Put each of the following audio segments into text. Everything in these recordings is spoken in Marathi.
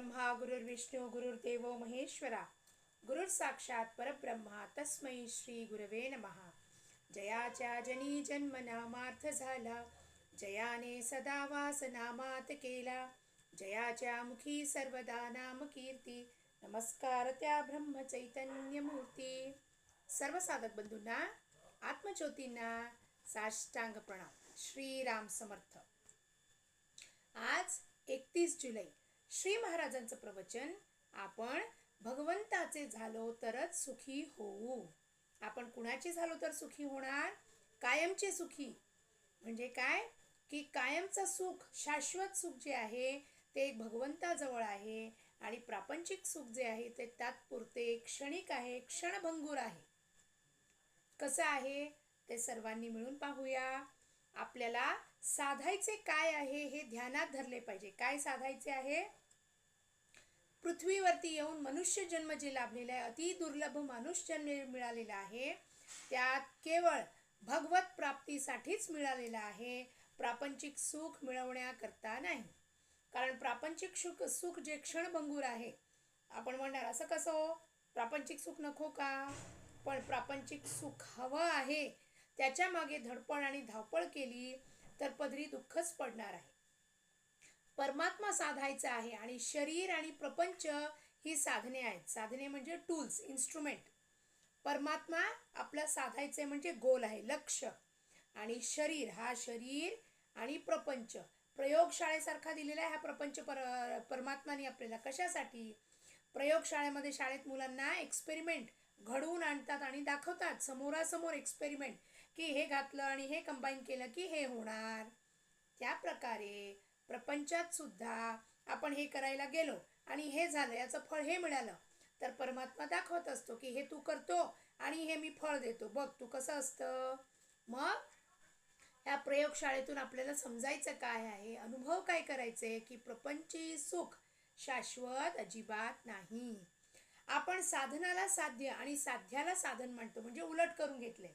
गुरुर्ब्रह्मा गुरुर्विष्णू गुरुर्देव महेश्वरा. गुरुर साक्षात परब्रह्मा तस्मै श्री गुरवे नमहा जयाच्या जनी जन्म नामार्थ झाला. जयाने सदा वास नामात केला. जयाच्या मुखी सर्वदा नाम कीर्ती. नमस्कार त्या ब्रह्म चैतन्य मूर्ती सर्व साधक बंधूंना आत्मज्योतींना साष्टांग प्रणाम. श्रीराम समर्थ. आज एकतीस जुलै श्री महाराजांचं प्रवचन आपण भगवंताचे झालो तरच सुखी होऊ. आपण कुणाचे झालो तर सुखी होणार? कायमचे सुखी. म्हणजे काय? की कायमचं सुख शाश्वत सुख जे आहे ते भगवंताजवळ आहे आणि प्रापंचिक सुख जे आहे ते तात्पुरते क्षणिक आहे क्षणभंगूर आहे. कसं आहे? ते सर्वांनी मिळून पाहूया. आपल्याला साधायचे काय आहे हे ध्यानात धरले पाहिजे. काय साधायचे आहे? पृथ्वीवरती येऊन मनुष्य जन्म जे लाभलेला आहे अति दुर्लभ मानुष जन्म मिळालेला आहे त्यात केवळ भगवत प्राप्तीसाठीच मिळालेला आहे प्रापंचिक सुख मिळवण्याकरता नाही. कारण प्रापंचिक सुख सुख जे क्षणभंगूर आहे आपण म्हणणार असं कसं हो? प्रापंचिक सुख नको का? पण प्रापंचिक सुख हवं आहे त्याच्यामागे धडपड आणि धावपळ केली तर पदरी दुःखच पडणार आहे. परमात्मा साधायचा आहे आणि शरीर आणि प्रपंच ही साधने आहेत. साधने म्हणजे टूल्स इन्स्ट्रुमेंट परमात्मा आपला साधायचे म्हणजे गोल आहे लक्ष आणि शरीर हा शरीर आणि प्रपंच. प्रयोगशाळेसारखा दिलेला आहे हा प्रपंच पर परमात्माने आपल्याला. कशासाठी? प्रयोगशाळेमध्ये शाळेत मुलांना एक्सपेरिमेंट घडवून आणतात आणि दाखवतात. समोरासमोर एक्सपेरिमेंट की हे घातलं आणि हे कंबाईन केलं की हे होणार. त्या प्रकारे प्रपंचात सुद्धा आपण हे करायला गेलो आणि हे झालं याचं फळ हे मिळालं तर परमात्मा दाखवत असतो की हे तू करतो आणि हे मी फळ देतो. बघ तू कसं असतं? मग या प्रयोगशाळेतून आपल्याला समजायचं काय आहे? अनुभव काय करायचे की प्रपंची सुख शाश्वत अजिबात नाही. आपण साधनाला साध्य आणि साध्याला साधन म्हणतो म्हणजे उलट करून घेतले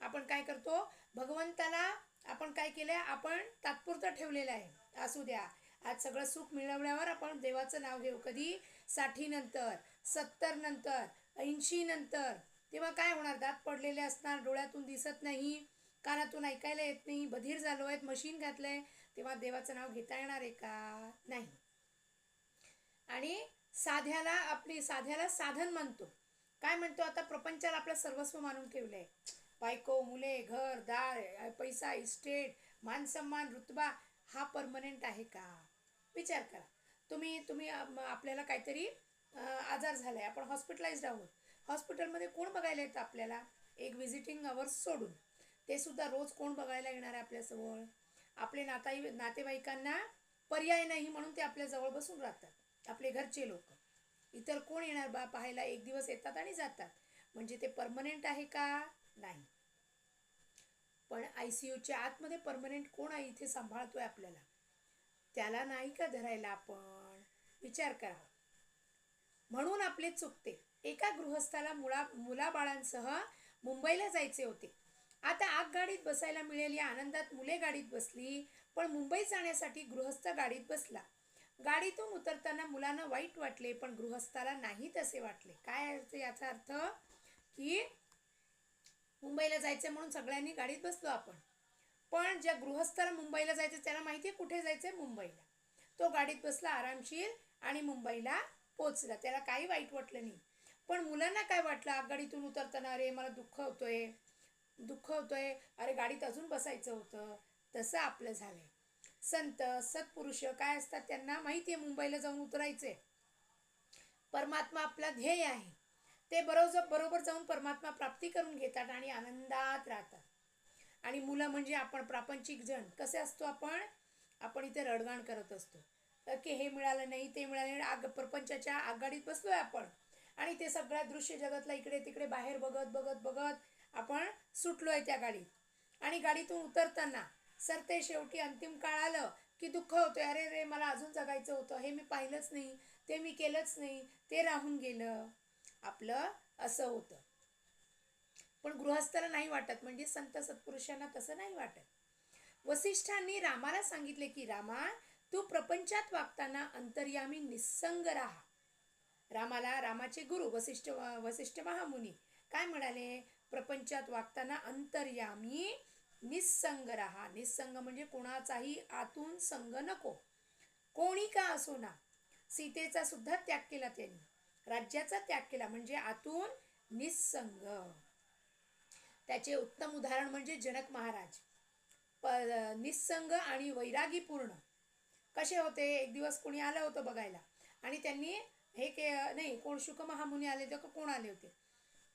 आपण काय करतो? भगवंताला आपण काय केलंय? आपण तात्पुरतं ठेवलेलं आहे. असू द्या. आज सगळं सुख मिळवल्यावर आपण देवाचं नाव घेऊ. कधी? साठी नंतर सत्तर नंतर ऐंशी नंतर. तेव्हा काय होणार? दात पडलेले असणार डोळ्यातून दिसत नाही कानातून ऐकायला येत नाही बधीर झालो आहेत मशीन घातलंय. तेव्हा देवाचं नाव घेता येणार आहे का? नाही. आणि साध्याला आपली साध्याला साधन म्हणतो. काय म्हणतो? आता प्रपंचाला आपलं सर्वस्व मानून ठेवलंय. बायको मुले घर दार पैसा इस्टेट मानसन्मान रुतबा हा परमनंट आहे का? विचार करा. तुम्ही तुम्ही आपल्याला काहीतरी आजार झालाय. आपण हॉस्पिटलाइज्ड आहोत. हॉस्पिटलमध्ये कोण बघायला येतं आपल्याला? एक व्हिजिटिंग अवर्स सोडून. ते सुद्धा रोज कोण बघायला येणार आहे आपल्याजवळ? आपले नाताई नातेवाईकांना पर्याय नाही म्हणून ते आपल्याजवळ बसून राहतात. आपले घरचे लोक. इतर कोण येणार बा? पाहायला एक दिवस येतात आणि जातात. म्हणजे ते परमनंट आहे का? नाही. पण आय सी यूच्या आतमध्ये परमनंट कोण आहे इथे सांभाळतोय आपल्याला? त्याला नाही का धरायला आपण? विचार करा. म्हणून आपले चुकते. एका गृहस्थाला मुळा मुलाबाळांसह मुंबईला जायचे होते. आता आग गाडीत बसायला मिळेल या आनंदात मुले गाडीत बसली पण मुंबईत जाण्यासाठी गृहस्थ गाडीत बसला. गाडीतून उतरताना मुलांना वाईट वाटले पण गृहस्थाला नाही तसे वाटले. काय अर्थ याचा अर्थ? की मुंबईला जायचं म्हणून सगळ्यांनी गाडीत बसलो आपण. पण ज्या गृहस्थाला मुंबईला जायचं त्याला माहिती आहे कुठे जायचंय? मुंबईला. तो गाडीत बसला आरामशीर आणि मुंबईला पोचला त्याला काही वाईट वाटलं नाही. पण मुलांना काय वाटलं? आगगाडीतून उतरताना अरे मला दुःख होतोय. दुःख होतोय. अरे गाडीत अजून बसायचं होतं. तसं आपलं झालंय. संत सत्पुरुष काय असतात त्यांना माहिती आहे मुंबईला जाऊन उतरायचे परमात्मा आपला ध्येय आहे. ते बरोबर बरोबर जाऊन परमात्मा प्राप्ती करून घेतात आणि आनंदात राहतात. आणि मुलं म्हणजे आपण प्रापंचिक जण. कसे असतो आपण? आपण इथे रडगाण करत असतो. की हे मिळालं नाही ते मिळालं नाही. आग प्रपंचाच्या आघाडीत बसलोय आपण. आणि ते सगळ्या दृश्य जगतला इकडे तिकडे बाहेर बघत बघत बघत आपण सुटलोय त्या गाडीत. आणि गाडीतून उतरताना सर ते शेवटी अंतिम काळ आलं की दुःख होतोय अरे रे मला अजून जगायचं होतं. हे मी पाहिलंच नाही. ते मी केलंच नाही. ते राहून गेलं. आपलं असं होतं. पण गृहस्थाला नाही वाटत म्हणजे संत सत्पुरुषांना तसं नाही वाटत. वसिष्ठांनी रामाला सांगितले की रामा तू प्रपंचात वागताना अंतर्यामी निस्संग राहा. रामाला रामाचे गुरु वसिष्ठ वसिष्ठ महामुनी काय म्हणाले? प्रपंचात वागताना अंतर्यामी निस्संग राहा. निस्संग म्हणजे कोणाचाही आतून संग नको. कोणी का असो ना सीतेचा सुद्धा त्याग केला त्यांनी. राज्याचा त्याग केला. म्हणजे आतून निसंग. त्याचे उत्तम उदाहरण म्हणजे जनक महाराज. प निसंग आणि वैरागीपूर्ण. कसे होते? एक दिवस कोणी आलं होतं बघायला. आणि त्यांनी हे के नाही कोण शुक महामुनी आले होते का कोण आले होते?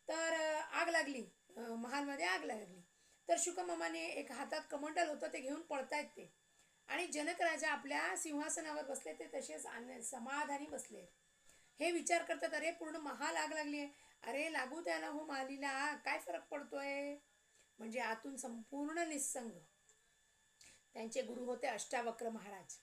तर आग लागली. महालमध्ये आग लागली. तर शुकमामाने एक हातात कमंडल होतं ते घेऊन पळतायत ते. आणि जनक राजा आपल्या सिंहासनावर बसले ते तसेच आन- समाधानी बसले. हे विचार करतात अरे पूर्ण महाल आग लागली आहे. अरे लागू त्याला हो मालीला आग, काय फरक पडतोय? म्हणजे आतून संपूर्ण निस्संग त्यांचे गुरु होते अष्टावक्र महाराज.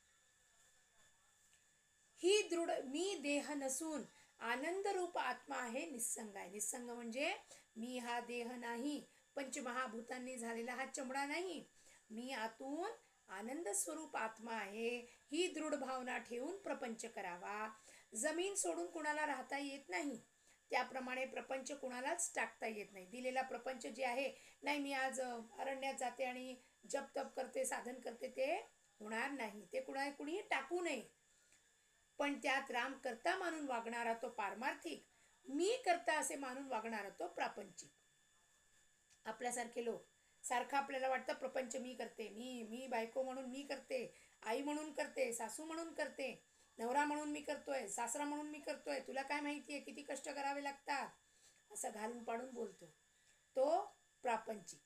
ही दृढ मी देह नसून आनंद रूप आत्मा आहे निस्संग आहे. निस्संग म्हणजे मी हा देह नाही पंचमहाभूतांनी झालेला हा चमडा नाही. मी आतून आनंद स्वरूप आत्मा आहे. ही दृढ भावना ठेवून प्रपंच करावा. जमीन सोडून कुणाला राहता येत नाही. त्याप्रमाणे प्रपंच कुणालाच टाकता येत नाही. दिलेला प्रपंच जे आहे नाही मी आज अरण्यात जाते आणि जप तप करते साधन करते ते होणार नाही. ते कुणा कुणीही टाकू नये. पण त्यात राम करता मानून वागणारा तो पारमार्थिक मी करता असे मानून वागणारा तो प्रापंचिक. आपल्यासारखे लोक सारखं आपल्याला वाटतं प्रपंच मी करते. मी मी बायको म्हणून मी करते आई म्हणून करते सासू म्हणून करते. नवरा म्हणून मी करतोय सासरा म्हणून मी करतोय तुला काय माहिती आहे किती कष्ट करावे लागतात? असं घालून पाडून बोलतो. तो प्रापंचिक.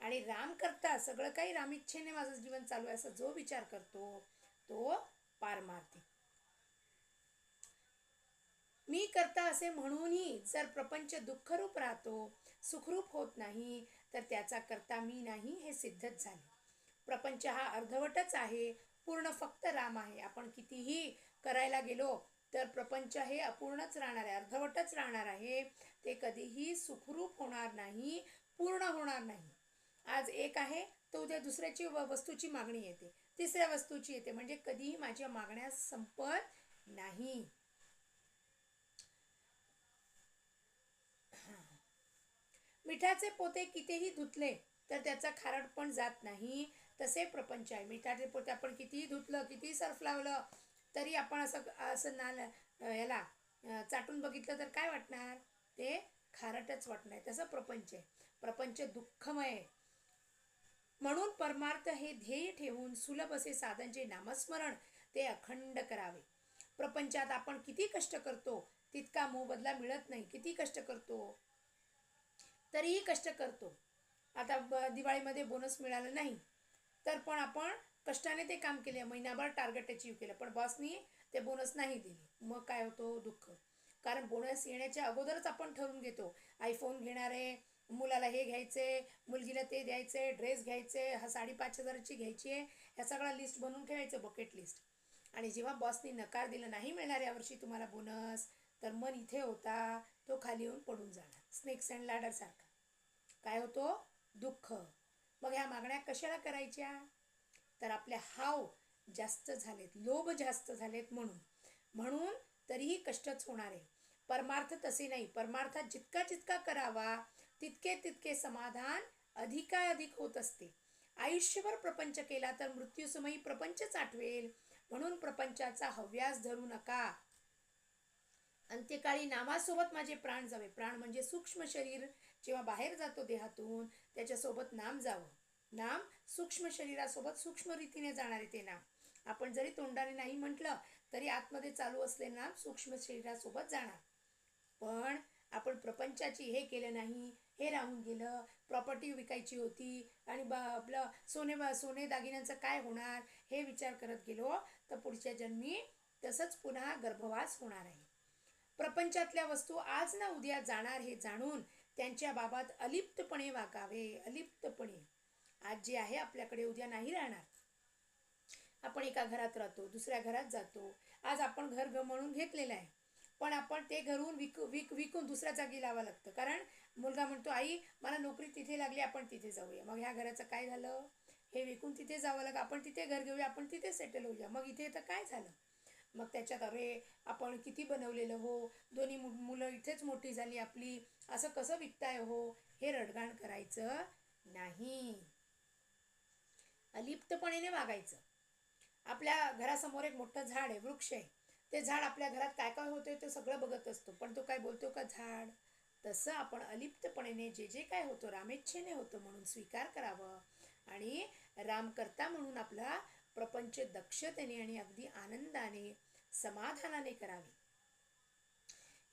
आणि राम करता सगळं काही रामिच्छेने माझं जीवन चालू आहे असा जो विचार करतो तो पारमार्थिक. मी करता असे म्हणूनही जर प्रपंच दुःखरूप राहतो सुखरूप होत नाही तर त्याचा करता मी नाही हे सिद्धच झाले. प्रपंच हा अर्धवटच आहे पूर्ण फक्त राम आहे. आपण कितीही करायला गेलो तर प्रपंच हे अपूर्णच राहणार आहे. अर्धवटच राहणार आहे. ते कधीही सुखरूप होणार नाही पूर्ण होणार नाही. आज एक आहे तर उद्या दुसऱ्याची व- वस्तूची मागणी येते. तिसऱ्या वस्तूची येते. म्हणजे कधीही माझ्या मागण्या संपत नाही. मिठाचे पोते कितीही धुतले तर त्याचा खारट पण जात नाही. तसे प्रपंच आहे. मिठाचे पोते आपण कितीही धुतलं कितीही सर्फ लावलं तरी आपण असं असं नाल याला चाटून बघितलं तर काय वाटणार? ते खारटच वाटणार तसं प्रपंच आहे. प्रपंच दुःखमय. म्हणून परमार्थ हे ध्येय ठेवून सुलभ असे साधन जे नामस्मरण ते अखंड करावे. प्रपंचात आपण किती कष्ट करतो तितका मोबदला मिळत नाही. किती कष्ट करतो तरीही कष्ट करतो. आता ब दिवाळीमध्ये बोनस मिळालं नाही. तर पण आपण कष्टाने ते काम केले. महिनाभर टार्गेट अचीव केलं. पण बॉसनी ते बोनस नाही दिले. मग काय होतो? दुःख. कारण बोनस येण्याच्या अगोदरच आपण ठरवून घेतो. आयफोन घेणार आहे मुलाला हे घ्यायचे मुलगीला ते द्यायचे ड्रेस घ्यायचे हा साडी पाच हजाराची घ्यायची आहे. ह्या सगळा लिस्ट बनवून ठेवायचं बकेट लिस्ट आणि जेव्हा बॉसनी नकार दिला नाही मिळणार यावर्षी तुम्हाला बोनस तर मन इथे होता तो खाली येऊन पडून जाणार. स्नेक्स अँड लॅडरसारखा काय होतो? दुःख. मग ह्या मागण्या कशाला करायच्या? तर आपल्या हाव जास्त झालेत लोभ जास्त झालेत म्हणून. म्हणून तरीही कष्टच होणार आहे. परमार्थ तसे नाही. परमार्थात जितका जितका करावा तितके तितके समाधान अधिकाधिक होत असते. आयुष्यभर प्रपंच केला तर मृत्यूसमयी प्रपंचच आठवेल म्हणून प्रपंचाचा हव्यास धरू नका. अंत्यकाळी नामासोबत माझे प्राण जावे. प्राण म्हणजे सूक्ष्म शरीर. जेव्हा बाहेर जातो देहातून त्याच्यासोबत नाम जावं. नाम सूक्ष्म शरीरासोबत सूक्ष्म रीतीने जाणारे ते नाम. आपण जरी तोंडाने नाही म्हटलं तरी आतमध्ये चालू असले नाम सूक्ष्म शरीरासोबत जाणार. पण आपण प्रपंचाची हे केलं नाही हे राहून गेलं प्रॉपर्टी विकायची होती आणि ब आपलं सोने ब सोने दागिन्यांचं काय होणार हे विचार करत गेलो तर पुढच्या जन्मी तसंच पुन्हा गर्भवास होणार आहे. प्रपंचातल्या वस्तू आज ना उद्या जाणार हे जाणून त्यांच्या बाबात अलिप्तपणे वागावे अलिप्तपणे. आज जे आहे आपल्याकडे उद्या नाही राहणार. आपण एका घरात राहतो दुसऱ्या घरात जातो. आज आपण घर म्हणून घेतलेलं आहे. पण आपण ते घरून विक विक विकून दुसऱ्या जागी लावा लागतं. कारण मुलगा म्हणतो आई मला नोकरी तिथे लागली आपण तिथे जाऊया. मग ह्या घराचं काय झालं? हे विकून तिथे जावं लागलं आपण तिथे घर घेऊया आपण तिथे सेटल होऊया. मग इथे तर काय झालं? मग त्याच्यात अरे आपण किती बनवलेलं हो? दोन्ही मु मुलं इथेच मोठी झाली आपली. असं कसं विकताय हो? हे रडगाण करायचं नाही. अलिप्तपणेने वागायचं. आपल्या घरासमोर एक मोठं झाड आहे वृक्ष आहे. ते झाड आपल्या घरात काय काय होतंय ते सगळं बघत असतो. पण तो काय बोलतो का झाड. तसं आपण अलिप्तपणेने जे जे काय होतं रामेच्छेने होतं म्हणून स्वीकार करावं. आणि रामकर्ता म्हणून आपला प्रपंच दक्षतेने आणि अगदी आनंदाने समाधानाने करावी.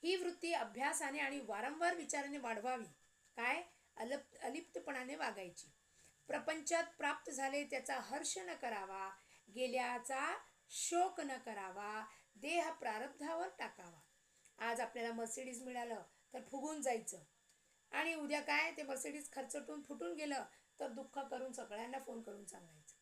ही वृत्ती अभ्यासाने आणि वारंवार विचाराने वाढवावी. काय? अलप अलिप्तपणाने वागायची. प्रपंचात प्राप्त झाले त्याचा हर्ष न करावा गेल्याचा शोक न करावा देह प्रारब्धावर टाकावा. आज आपल्याला मर्सिडीज मिळालं तर फुगून जायचं. आणि उद्या काय? ते मर्सिडीज खर्चटून फुटून गेलं तर दुःख करून सगळ्यांना फोन करून सांगायचं.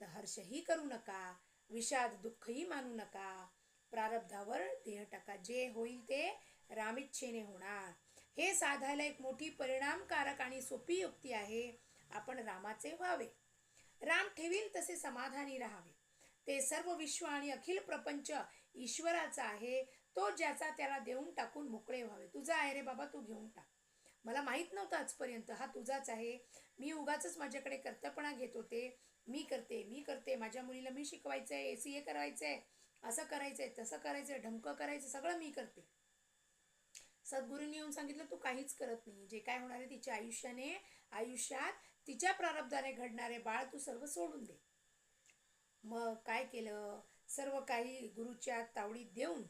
तर हर्षही करू नका विषाद दुःखही मानू नका. प्रारब्धावर देह टाका जे होईल ते रामिच्छेने होणार. हे साधायला एक मोठी परिणामकारक आणि सोपी युक्ती आहे. आपण रामाचे व्हावे. राम ठेवील तसे समाधानी राहावे. ते सर्व विश्व आणि अखिल प्रपंच ईश्वराचा आहे. तो ज्याचा त्याला देऊन टाकून मोकळे व्हावे. तुझा आहे रे बाबा तू घेऊन टाक. मला माहीत नव्हतं आजपर्यंत. हा तुझाच आहे. मी उगाच माझ्याकडे कर्तपणा घेत होते. मी करते मी करते माझ्या मुलीला मी शिकवायचं आहे ए सी ए करायचं आहे असं करायचं आहे तसं करायचं आहे ढमकं करायचं सगळं मी करते. सद्गुरूंनी येऊन सांगितलं तू काहीच करत नाही. जे काय होणार आहे तिच्या आयुष्याने आयुष्यात तिच्या प्रारब्धाने घडणारे बाळ तू सर्व सोडून दे. मग काय केलं? सर्व काही गुरुच्या तावडीत देऊन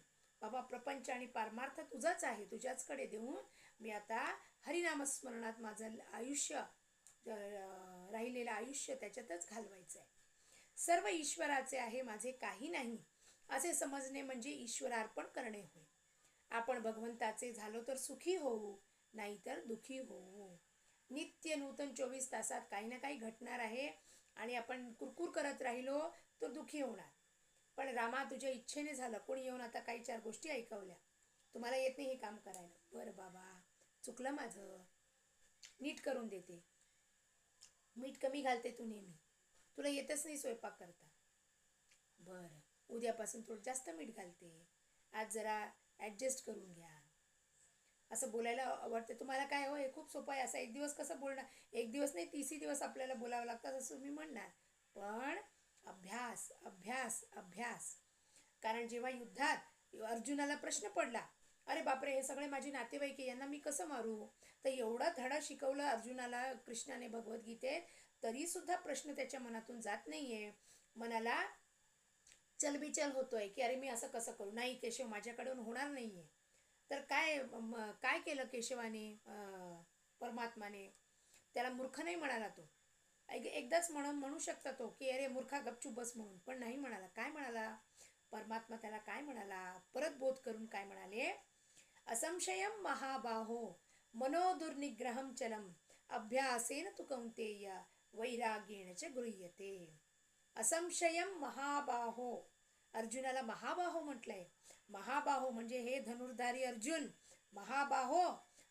बाबा प्रपंच आणि पारमार्थ तुझाच आहे तुझ्याचकडे देऊन मी आता हरिनामस्मरणात माझं आयुष्य राहिलेलं आयुष्य त्याच्यातच घालवायचं आहे सर्व ईश्वराचे आहे माझे काही नाही. असे समजणे म्हणजे ईश्वरार्पण करणे होय. आपण भगवंताचे झालो तर सुखी होऊ नाहीतर दुखी होऊ. नित्य नूतन चोवीस तासात काही ना काही घटणार आहे आणि आपण कुरकुर करत राहिलो तर दुखी होणार. पण रामा तुझ्या इच्छेने झालं. कोणी येऊन आता काही चार गोष्टी ऐकवल्या. तुम्हाला येत नाही हे काम करायला. बरं बाबा चुकलं माझं. नीट करून देते. मीठ कमी घालते तू नेहमी. तुला येतच नाही स्वयंपाक करता. बरं उद्यापासून थोडं जास्त मीठ घालते. आज जरा ॲडजस्ट करून घ्या. असं बोलायला आवडते. तुम्हाला काय हो हे खूप सोपं आहे. असं एक दिवस कसं बोलणार एक दिवस नाही तीसही दिवस आपल्याला बोलावं लागतं असं मी म्हणणार. पण अभ्यास अभ्यास अभ्यास. कारण जेव्हा युद्धात अर्जुनाला प्रश्न पडला अरे बापरे हे सगळे माझे नातेवाईक आहे यांना मी कसं मारू? तर एवढा धडा शिकवलं अर्जुनाला कृष्णाने भगवद्गीतेत तरीसुद्धा प्रश्न त्याच्या मनातून जात नाहीये. मनाला चलबिचल होतोय की अरे मी असं कसं करू? नाही केशव माझ्याकडून होणार नाहीये. तर काय काय केलं केशवाने परमात्माने? त्याला मूर्ख नाही म्हणाला तो. एक एकदाच म्हणून म्हणू शकता तो की अरे मूर्खा गपचूप बस म्हणून. पण नाही म्हणाला. काय म्हणाला? परमात्मा त्याला काय म्हणाला? परत बोध करून काय म्हणाले? असंशयम महाबाहो. मनोदुर्निग्रहं चलम। अभ्यासेन तु कौंतेय वैराग्येण च गृह्यते। असंशयम महाबाहो। अर्जुनाला महाबाहो म्हटलंय। महाबाहो म्हणजे हे धनुर्धारी अर्जुन। महाबाहो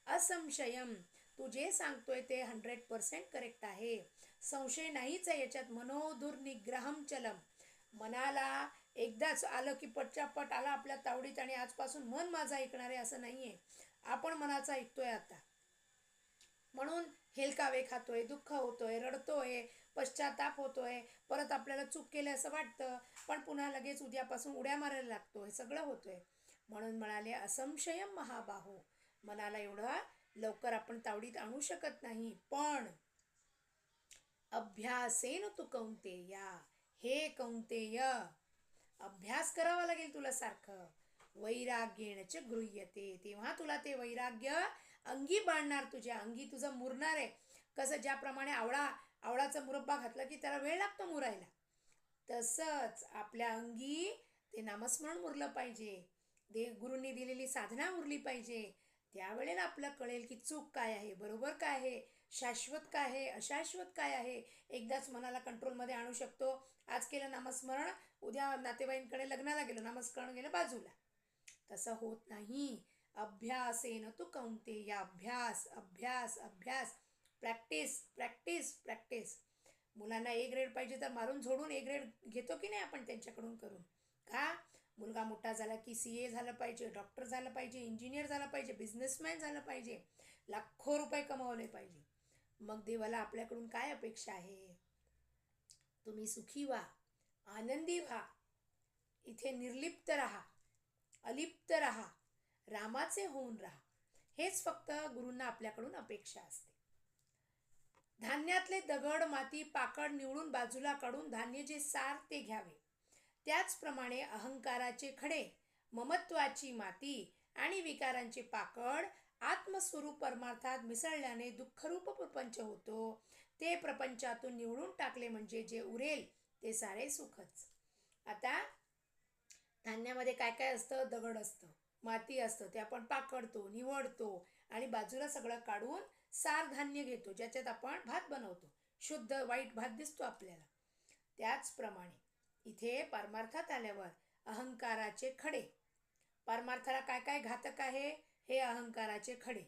असंशयम तू जे सांगतोय ते हंड्रेड पर्सेंट करेक्ट आहे। संशय नाहीच आहे याच्यात मनोदुर्निग्रहम चलम। मनाला एकदाच आलं की पटच्या पट आला आपल्या तावडीत आणि आजपासून मन माझं ऐकणार आहे असं नाही आहे आपण मनाचं ऐकतोय आता. म्हणून हेलकावे खातोय दुःख होतोय रडतोय पश्चाताप होतोय परत आपल्याला चूक केली असं वाटतं पण पुन्हा लगेच उद्यापासून उड्या मारायला लागतो हे सगळं होतोय. म्हणून म्हणाले असंशयम महाबाहो मनाला एवढं लवकर आपण तावडीत आणू शकत नाही पण अभ्यासेन तू कौंतेया हे कौंतेय अभ्यास करावा लागेल तुला सारखं. वैराग्येणच गृह्यते. तेव्हा तुला ते वैराग्य अंगी बांधणार तुझ्या. अंगी तुझं मुरणार आहे. कसं ज्याप्रमाणे आवळा आवळाचा मुरब्बा घातला की त्याला वेळ लागतो मुरायला. तसंच आपल्या अंगी ते नामस्मरण मुरलं पाहिजे. दे गुरूंनी दिलेली साधना उरली पाहिजे. त्यावेळेला आपलं कळेल की चूक काय आहे बरोबर काय आहे शाश्वत काय आहे अशाश्वत काय आहे एकदाच मनाला कंट्रोलमध्ये आणू शकतो. आज केलं नामस्मरण उद्या नातेवाईंकडे लग्नाला गेलो नामस्मरण गेलं बाजूला. तसं होत नाही. अभ्यासेन तू कौंते या अभ्यास अभ्यास अभ्यास. प्रॅक्टिस प्रॅक्टिस प्रॅक्टिस मुलांना ए ग्रेड पाहिजे तर मारून झोडून ए ग्रेड घेतो की नाही आपण त्यांच्याकडून करून? का? मुलगा मोठा झाला की सी ए झालं पाहिजे डॉक्टर झालं पाहिजे इंजिनियर झालं पाहिजे बिझनेसमॅन झालं पाहिजे. लाखो रुपये कमावले पाहिजे. मग देवाला आपल्याकडून काय अपेक्षा आहे? तुम्ही सुखी व्हा आनंदी व्हा. इथे निर्लिप्त राहा. अलिप्त राहा रामाचे होऊन राहा. हेच फक्त गुरूंना आपल्याकडून अपेक्षा असते. धान्यातले दगड माती पाकड निवडून बाजूला काढून धान्य जे सार ते घ्यावे. त्याचप्रमाणे अहंकाराचे खडे ममत्वाची माती आणि विकारांचे पाकड आत्मस्वरूप परमार्थात मिसळल्याने दुःखरूप प्रपंच होतो. ते प्रपंचातून निवडून टाकले म्हणजे जे उरेल ते सारे सुखच. आता धान्यामध्ये काय काय असतं? दगड असतं. माती असतं. ते आपण पाकडतो निवडतो आणि बाजूला सगळं काढून सार धान्य घेतो ज्याच्यात आपण भात बनवतो. शुद्ध वाईट भात दिसतो आपल्याला. त्याचप्रमाणे इथे परमार्थात आल्यावर अहंकाराचे खडे. परमार्थाला काय काय घातक आहे? हे अहंकाराचे खडे.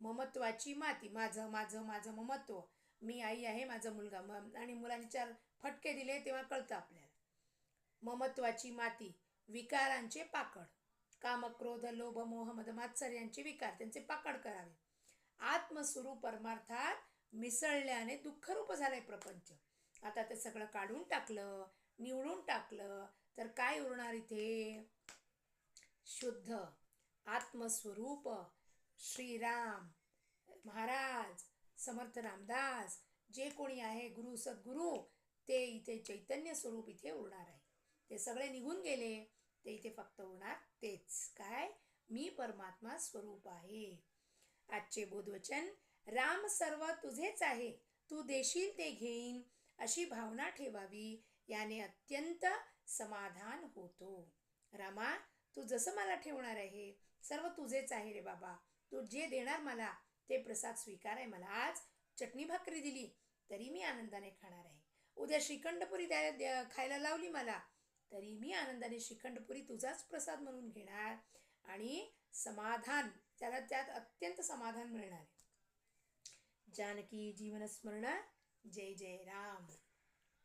ममत्वाची माती. माझं माझं माझं ममत्व. मी आई आहे माझा मुलगा. म आणि मुलांनी चार फटके दिले तेव्हा कळतं आपल्याला. ममत्वाची माती. विकारांचे पाकड. काम क्रोध लोभ मोह मदमात्सर यांचे विकार त्यांचे पाकड करावे. आत्मस्वरूप परमार्थात मिसळल्याने दुःखरूप झालंय प्रपंच. आता ते सगळं काढून टाकलं निवडून टाकलं तर काय उरणार इथे? शुद्ध आत्मस्वरूप श्रीराम महाराज समर्थ रामदास जे कोणी आहे गुरु सद्गुरू ते इथे चैतन्य स्वरूप इथे उरणार आहे. ते सगळे निघून गेले. ते इथे फक्त होणार तेच. काय? मी परमात्मा स्वरूप आहे. आजचे बोधवचन राम सर्व तुझेच आहे. तू देशील ते घेईन. अशी भावना ठेवावी. याने अत्यंत समाधान होतो. रामा तू जसं मला ठेवणार आहे सर्व तुझेच आहे रे बाबा. तू जे देणार मला ते प्रसाद स्वीकार आहे मला. आज चटणी भाकरी दिली तरी मी आनंदाने खाणार आहे. उद्या श्रीखंडपुरी द्या द्या खायला लावली मला. तरी मी आनंदाने श्रीखंडपुरी तुझाच प्रसाद म्हणून घेणार आणि समाधान त्याला त्यात अत्यंत समाधान मिळणार आहे. जानकी जीवनस्मरण जय जय राम.